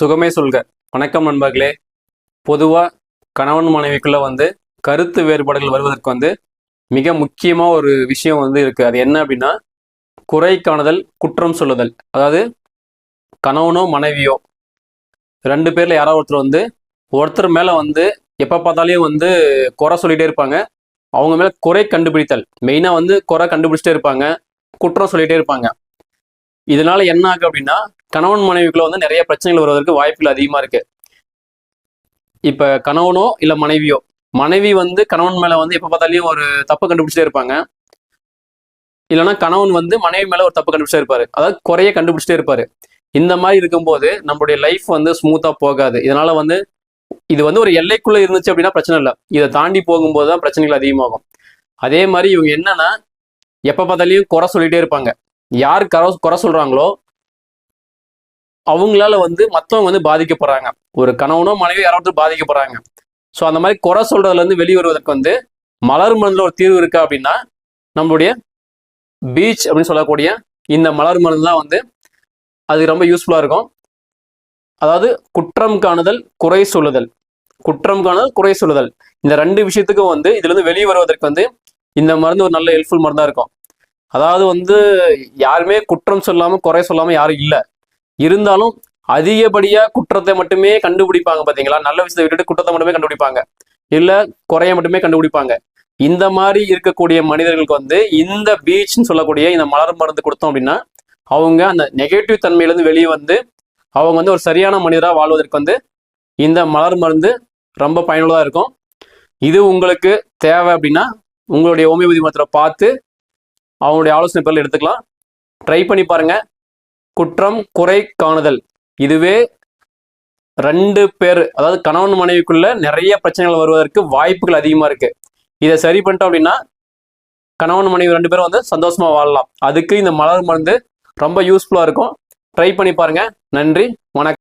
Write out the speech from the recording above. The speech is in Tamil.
சுகமே சொல்க. வணக்கம் நண்பர்களே. பொதுவாக கணவன் மனைவிக்குள்ளே வந்து கருத்து வேறுபாடுகள் வருவதற்கு வந்து மிக முக்கியமாக ஒரு விஷயம் வந்து இருக்குது அது என்ன அப்படின்னா குறை காணுதல் குற்றம் சொல்லுதல். அதாவது கணவனோ மனைவியோ ரெண்டு பேரில் யாரோ ஒருத்தர் வந்து ஒருத்தர் மேலே வந்து எப்போ பார்த்தாலையும் வந்து குறை சொல்லிகிட்டே இருப்பாங்க. அவங்க மேலே குறை கண்டுபிடித்தல். மெயினாக வந்து குறை கண்டுபிடிச்சிட்டே இருப்பாங்க. குற்றம் சொல்லிகிட்டே இருப்பாங்க. இதனால என்ன ஆகுது அப்படின்னா கணவன் மனைவிக்குள்ள வந்து நிறைய பிரச்சனைகள் வருவதற்கு வாய்ப்புகள் அதிகமா இருக்கு. இப்ப கணவனோ இல்ல மனைவியோ மனைவி வந்து கணவன் மேல வந்து எப்ப பார்த்தாலையும் ஒரு தப்பு கண்டுபிடிச்சிட்டே இருப்பாங்க. இல்லைன்னா கணவன் வந்து மனைவி மேல ஒரு தப்பு கண்டுபிடிச்சிட்டே இருப்பாரு. அதாவது குறைய கண்டுபிடிச்சிட்டே இருப்பாரு. இந்த மாதிரி இருக்கும்போது நம்மளுடைய லைஃப் வந்து ஸ்மூத்தா போகாது. இதனால வந்து இது வந்து ஒரு எல்லைக்குள்ள இருந்துச்சு அப்படின்னா பிரச்சனை இல்லை. இதை தாண்டி போகும்போது தான் பிரச்சனைகள் அதிகமாகும். அதே மாதிரி இவங்க என்னன்னா எப்ப பார்த்தாலையும் குறை சொல்லிட்டே இருப்பாங்க. யார் கரை குறை சொல்றாங்களோ அவங்களால வந்து மற்றவங்க வந்து பாதிக்கப்படுறாங்க. ஒரு கணவனோ மனைவி யாராவது பாதிக்கப்படுறாங்க. ஸோ அந்த மாதிரி குறை சொல்றதுல இருந்து வெளியே வருவதற்கு வந்து மலர் மருந்துல ஒரு தீர்வு இருக்கா அப்படின்னா நம்மளுடைய பீச் அப்படின்னு சொல்லக்கூடிய இந்த மலர் மருந்து தான் வந்து அது ரொம்ப யூஸ்ஃபுல்லாக இருக்கும். அதாவது குற்றம் காணுதல் குறை சொல்லுதல். குற்றம் காணுதல் குறை சொல்லுதல். இந்த ரெண்டு விஷயத்துக்கும் வந்து இதுலேருந்து வெளியே வருவதற்கு வந்து இந்த மருந்து ஒரு நல்ல ஹெல்ப்ஃபுல் மருந்தாக இருக்கும். அதாவது வந்து யாருமே குற்றம் சொல்லாம குறை சொல்லாம யாரும் இல்லை. இருந்தாலும் அதிகப்படியா குற்றத்தை மட்டுமே கண்டுபிடிப்பாங்க பாத்தீங்களா? நல்ல விஷயத்தை விட்டுட்டு குற்றத்தை மட்டுமே கண்டுபிடிப்பாங்க. இல்ல குறைய மட்டுமே கண்டுபிடிப்பாங்க. இந்த மாதிரி இருக்கக்கூடிய மனிதர்களுக்கு வந்து இந்த பீச்னு சொல்லக்கூடிய இந்த மலர் மருந்து கொடுத்தோம் அப்படின்னா அவங்க அந்த நெகட்டிவ் தன்மையிலேருந்து வெளியே வந்து அவங்க வந்து ஒரு சரியான மனிதராக வாழ்வதற்கு வந்து இந்த மலர் மருந்து ரொம்ப பயனுள்ளதாக இருக்கும். இது உங்களுக்கு தேவை அப்படின்னா உங்களுடைய ஹோமியோபதி மருத்துவரை பார்த்து அவங்களுடைய ஆலோசனை பேரில் எடுத்துக்கலாம். ட்ரை பண்ணி பாருங்க. குற்றம் குறை காணுதல். இதுவே ரெண்டு பேர் அதாவது கணவன் மனைவிக்குள்ள நிறைய பிரச்சனைகள் வருவதற்கு வாய்ப்புகள் அதிகமாக இருக்கு. இதை சரி பண்ணிட்டோம் அப்படின்னா கணவன் மனைவி ரெண்டு பேரும் வந்து சந்தோஷமா வாழலாம். அதுக்கு இந்த மலர் மருந்து ரொம்ப யூஸ்ஃபுல்லாக இருக்கும். ட்ரை பண்ணி பாருங்க. நன்றி வணக்கம்.